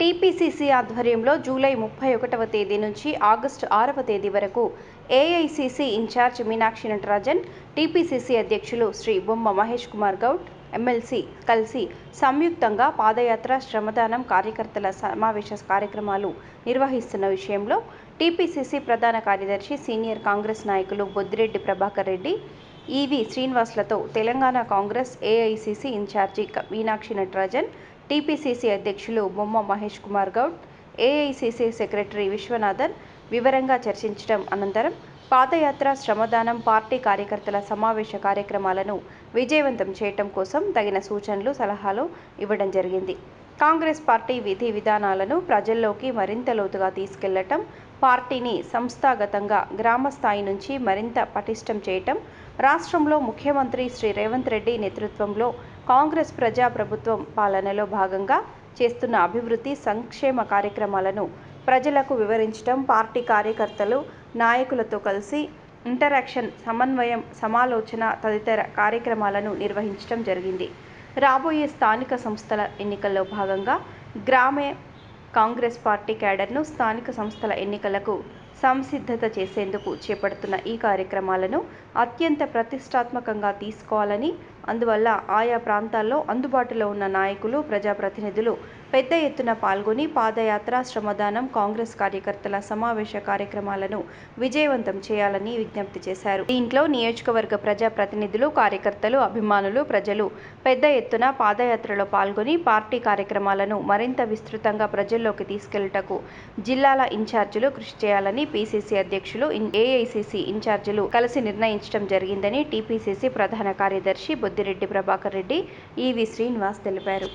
TPCC ఆధ్వర్యంలో July ముప్పై ఒకటవ తేదీ నుంచి ఆగస్టు ఆరవ తేదీ వరకు AICC in-charge Meenakshi Natarajan TPCC అధ్యక్షులు శ్రీ బొమ్మ మహేష్ కుమార్ గౌడ్ ఎమ్మెల్సీ కలిసి సంయుక్తంగా పాదయాత్ర శ్రమదానం కార్యకర్తల సమావేశ కార్యక్రమాలు నిర్వహిస్తున్న విషయంలో టీపీసీసీ ప్రధాన కార్యదర్శి సీనియర్ కాంగ్రెస్ నాయకులు బొద్దిరెడ్డి ప్రభాకర్ రెడ్డి ఈవి శ్రీనివాస్లతో Telangana Congress AICC in-charge Meenakshi Natarajan TPCC అధ్యక్షులు బొమ్మ మహేష్ కుమార్ గౌడ్ ఏఐసిసి సెక్రటరీ విశ్వనాథన్ వివరంగా చర్చించడం అనంతరం పాదయాత్ర శ్రమదానం పార్టీ కార్యకర్తల సమావేశ కార్యక్రమాలను విజయవంతం చేయటం కోసం తగిన సూచనలు సలహాలు ఇవ్వడం జరిగింది. కాంగ్రెస్ పార్టీ విధి విధానాలను ప్రజల్లోకి మరింత లోతుగా తీసుకెళ్ళటం పార్టీని సంస్థాగతంగా గ్రామ స్థాయి నుంచి మరింత పటిష్టం చేయటం రాష్ట్రంలో ముఖ్యమంత్రి శ్రీ రేవంత్ రెడ్డి నేతృత్వంలో కాంగ్రెస్ ప్రజా ప్రభుత్వం పాలనలో భాగంగా చేస్తున్న అభివృద్ధి సంక్షేమ కార్యక్రమాలను ప్రజలకు వివరించడం పార్టీ కార్యకర్తలు నాయకులతో కలిసి ఇంటరాక్షన్ సమన్వయం సమాలోచన తదితర కార్యక్రమాలను నిర్వహించడం జరిగింది. రాబోయే స్థానిక సంస్థల ఎన్నికల్లో భాగంగా గ్రామే కాంగ్రెస్ పార్టీ క్యాడర్ను స్థానిక సంస్థల ఎన్నికలకు సంసిద్ధత చేసేందుకు చేపడుతున్న ఈ కార్యక్రమాలను అత్యంత ప్రతిష్టాత్మకంగా తీసుకోవాలని అందువల్ల ఆయా ప్రాంతాల్లో అందుబాటులో ఉన్న నాయకులు ప్రజాప్రతినిధులు పెద్ద ఎత్తున పాల్గొని పాదయాత్ర శ్రమదానం కాంగ్రెస్ కార్యకర్తల సమావేశ కార్యక్రమాలను విజయవంతం చేయాలని విజ్ఞప్తి చేశారు. దీంట్లో నియోజకవర్గ ప్రజాప్రతినిధులు కార్యకర్తలు అభిమానులు ప్రజలు పెద్ద ఎత్తున పాదయాత్రలో పాల్గొని పార్టీ కార్యక్రమాలను మరింత విస్తృతంగా ప్రజల్లోకి తీసుకెళ్ళటకు జిల్లాల ఇన్ఛార్జీలు కృషి చేయాలని టీపీసీసీ అధ్యక్షులు ఏఐసీసీ ఇన్ఛార్జీలు కలిసి నిర్ణయించడం జరిగిందని టీపీసీసీ ప్రధాన కార్యదర్శి బొద్దిరెడ్డి ప్రభాకర్ రెడ్డి ఈవి శ్రీనివాస్ తెలిపారు.